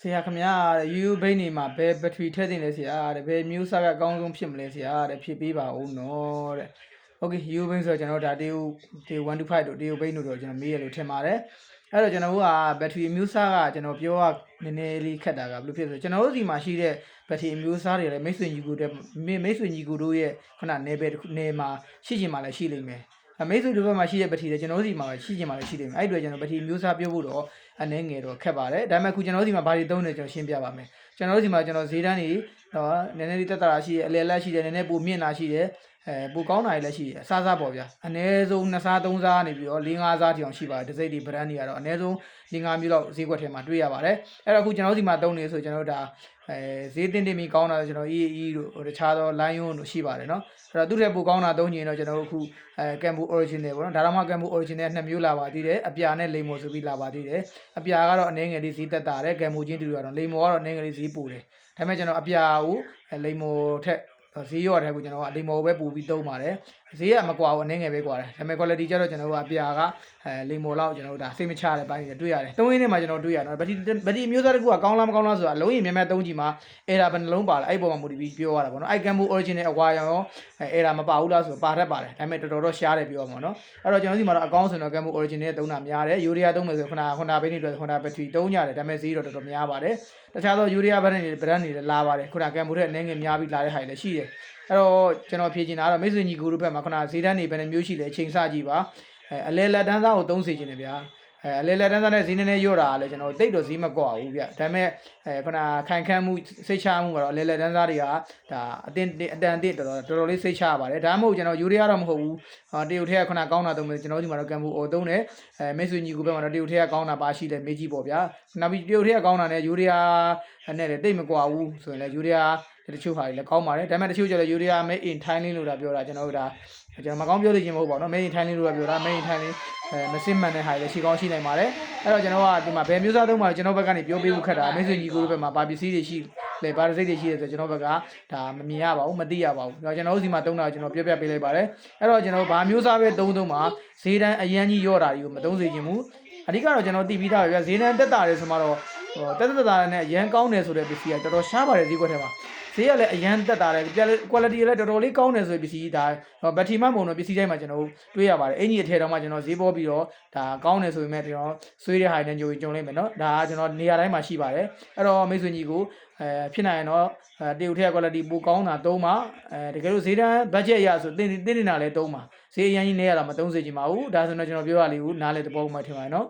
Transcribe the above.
ဆရာခမရတဲ့ယူယူဘိန်းနေမှာဘယ်ဘက်ထရီထည့်တင်လဲဆရာတဲ့ဘယ်မျိုးစားကအကောင်းဆုံးဖြစ်မလဲဆရာတဲ့ဖြစ်ပေးပါဦးနော်တဲ့โอเคယူယူဘိန်းဆိုတော့ကျွန်တော်ဒါတေးတေး125တို့တေးဘိန်းတို့တော့ကျွန်တော်မေးရလို့ထင်ပါတယ်အဲ့တော့ကျွန်တော်တို့ကဘက်ထရီမျိုးစားကကျွန်တော်ပြောရနည်းနည်းလေးခက်တာကဘယ်လိုဖြစ်လဲဆိုတော့ကျွန်တော်တို့ဒီမှာရှိတဲ့ဘက်ထရီမျိုးစားတွေလည်းမိတ်ဆွေညီကိုတဲ့မိတ်ဆွေညီကိုတို့ရဲ့ခုနနယ်ပယ်တစ်ခုနယ်မှာရှိချင်မှလည်းရှိလိမ့်မယ် အမေစုတို့ဘက်မှာရှိတဲ့ပတိတွေကျွန်တော်တို့စီမှာရှိချင်မှလည်းရှိလိမ့်မယ်အဲ့အတွေ့ကျွန်တော်ပတိမျိုးစားပြောဖို့တော့အနေငယ်တော့ခက်ပါတယ်ဒါပေမဲ့ခုကျွန်တော်တို့စီမှာဘာတွေသုံးနေကျွန်တော်ရှင်းပြပါမယ်ကျွန်တော်တို့စီမှာကျွန်တော်ဈေးတန်းတွေတော့နည်းနည်းလေးတက်တာရှိတယ်အလယ်လက်ရှိတယ်နည်းနည်းပိုမြင့်တာရှိတယ် အဲပိုကောင်းတာတွေလည်းရှိတယ်အစားစားပေါ့ဗျာအနည်းဆုံး2စား3စားနေပြီးတော့4 5စားတိအောင်ရှိပါတယ်ဒီစိတ်ဒီ brand တွေကတော့အနည်းဆုံး4 5မျိုးလောက်ဈေးကွက်ထဲမှာတွေ့ရပါတယ်အဲ့တော့ခုကျွန်တော်တို့စီမှာသုံးနေဆိုကျွန်တော်တို့ဒါအဲဈေးတင်တင်ပြီးကောင်းတာဆိုကျွန်တော် EE တို့ဟိုတခြားသော line ယွန်းတို့ရှိပါတယ်เนาะအဲ့တော့သူ့ထက်ပိုကောင်းတာသုံးချင်တော့ကျွန်တော်တို့အခုအဲ Cambo original ပေါ့နော်ဒါတော့မှ Cambo original နှစ်မျိုးလာပါသေးတယ်အပြာနဲ့လိမ္မော်ဆိုပြီးလာပါသေးတယ်အပြာကတော့အနေငယ်လေးဈေးတက်တာတယ် Cambo ချင်းတူတူကတော့လိမ္မော်ကတော့အနေငယ်လေးဈေးပိုတယ်ဒါပေမဲ့ကျွန်တော်အပြာကိုလိမ္မော်ထက် ဈေးရော့တဲ့ကိုကျွန်တော်ကလိမ္မော်ပဲပို့ပြီးသုံးပါတယ်ဈေးကမကွာဘူးအနေငယ်ပဲကွာတယ်ဒါပေမဲ့ quality ကျတော့ကျွန်တော်တို့ကအပြာကအဲလိမ္မော်လောက်ကျွန်တော်တို့ဒါစိတ်မချတဲ့ပိုင်းတွေတွေ့ရတယ်သုံးရင်းနဲ့မှကျွန်တော်တွေ့ရတယ်ဗတိဗတိမျိုးသားတစ်ခုကကောင်းလားမကောင်းလားဆိုတာလုံးရင်မြန်မြန်သုံးကြည့်မှာအဲ့ဒါဘယ်နှလုံးပါလဲအဲ့ပေါ်မှာမူတည်ပြီးပြောရတာပေါ့နော်အဲ့ Cambo original အဝါရောင်အဲအဲ့ဒါမပါဘူးလားဆိုတော့ပါတတ်ပါတယ်ဒါပေမဲ့တော်တော်တော့ရှားတယ်ပြောမှာနော်အဲ့တော့ကျွန်တော်ဒီမှာတော့အကောင်းဆိုတော့ Cambo original သုံးတာများတယ်ယူရီးယားသုံးမယ်ဆိုခုနက Honda ဘိန်းတွေအတွက် Honda battery သုံးကြတယ်ဒါပေမဲ့ဈေးတော့တော်တော်များပါတယ်တခြားသောယူရီးယားဘက်တွေဗရန်တွေလည်းလာပါတယ်ခုနက Cambo တဲ့အနေငယ်များပြီးလာတဲ့ဟာတွေလည်းရှိတယ်အဲ့တော့ကျွန်တော်ဖြေချင်တာကတော့မိတ်ဆွေညီကိုတို့ဘက်မှာခုနဈေးတန်းတွေဘယ်နှမျိုးရှိလဲအချိန်စကြည့်ပါအဲအလဲလက်တန်းသားကိုသုံးစေချင်တယ်ဗျာအဲအလဲလက်တန်းသားနဲ့ဈေးနည်းနည်းရော့တာလည်းကျွန်တော်တိတ်တော့ဈေးမကွာဘူးဗျဒါပေမဲ့အဲခုနခိုင်ခန့်မှုစိတ်ချမှုကတော့အလဲလက်တန်းသားတွေကဒါအတင်းအတန်တင်းတော်တော်တော်တော်လေးစိတ်ချပါတယ်ဒါမှမဟုတ်ကျွန်တော်ယူရီးယားတော့မဟုတ်ဘူးဟာတရုတ်ထက်ကခုနကောင်းတာသုံးမယ်ကျွန်တော်ဒီမှာတော့ကံဘူးအော်သုံးတယ်အဲမိတ်ဆွေညီကိုဘက်မှာတော့တရုတ်ထက်ကကောင်းတာပါရှိတယ်မေးကြည့်ပေါ့ဗျာနောက်ပြီးတရုတ်ထက်ကကောင်းတာနဲ့ယူရီးယားနဲ့လည်းတိတ်မကွာဘူးဆိုရင်လည်းယူရီးယားတချို့ဟာတွေလည်းကောင်းပါတယ်ဒါပေမဲ့တချို့ကျတော့ယူရီးယား made in Thailand လို့တာပြောတာကျွန်တော်တို့ဒါကျွန်တော်မကောင်းပြောလို့ချင်းမဟုတ်ပါဘူးเนาะ made in Thailand လို့ပြောတာ made in Thailand အဲမစစ်မှန်တဲ့ဟာတွေလည်းရှိကောင်းရှိနိုင်ပါတယ်အဲ့တော့ကျွန်တော်ကဒီမှာဘယ်မျိုးစားသုံးမှာကျွန်တော်ဘက်ကနေပြောပေးဖို့ခက်တာမိတ်ဆွေညီကိုတို့ဘက်မှာဘာပစ္စည်းတွေရှိလဲဘာစိတ်တွေရှိလဲဆိုကျွန်တော်ဘက်ကဒါမမြင်ရပါဘူးမသိရပါဘူးကျွန်တော်တို့စီမှာသုံးတာကျွန်တော်ပြောပြပေးလိုက်ပါတယ်အဲ့တော့ကျွန်တော်ဘာမျိုးစားပဲသုံးသုံးမှာဈေးတန်းအရန်ကြီးရော့တာတွေကိုမသုံးစေချင်ဘူးအဓိကတော့ကျွန်တော်တည်ပြီးသားပဲဗျဈေးတန်းတက်တာတယ်ဆိုမှတော့ဟိုတက်တက်တာနဲ့အရန်ကောင်းတယ်ဆိုတဲ့ပစ္စည်းကတော်တော်ရှားပါတယ်ဈေးကွက်ထဲမှာ ဈေးကလည်းအရန်တက်တာတယ် quality လည်းတော်တော်လေးကောင်းတယ်ဆိုတဲ့ပစ္စည်းဒါဘက်ထရီမပုံတော့ပစ္စည်းတိုင်းမှာကျွန်တော်တွေ့ရပါတယ်အင်ကြီးအထည်တော့မှကျွန်တော်ဈေးပေါ်ပြီးတော့ဒါကောင်းတယ်ဆိုပေမဲ့ကျွန်တော်ဆွေးတဲ့ဟာနဲ့ကြိုကြုံလိုက်မယ်နော်ဒါကကျွန်တော်နေရာတိုင်းမှာရှိပါတယ်အဲ့တော့မိတ်ဆွေညီကိုအဲဖြစ်နိုင်ရင်တော့အဲတေုတ်ထက် quality ပိုကောင်းတာသုံးပါအဲတကယ်လို့ဈေးတန်း budget ရဆိုတင်းတင်းနေတာလည်းသုံးပါဈေးအရင်ကြီးနေရတာမသုံးစေချင်ပါဘူးဒါဆိုတော့ကျွန်တော်ပြောရလေးကိုနားလေတဘောမှထင်ပါနော်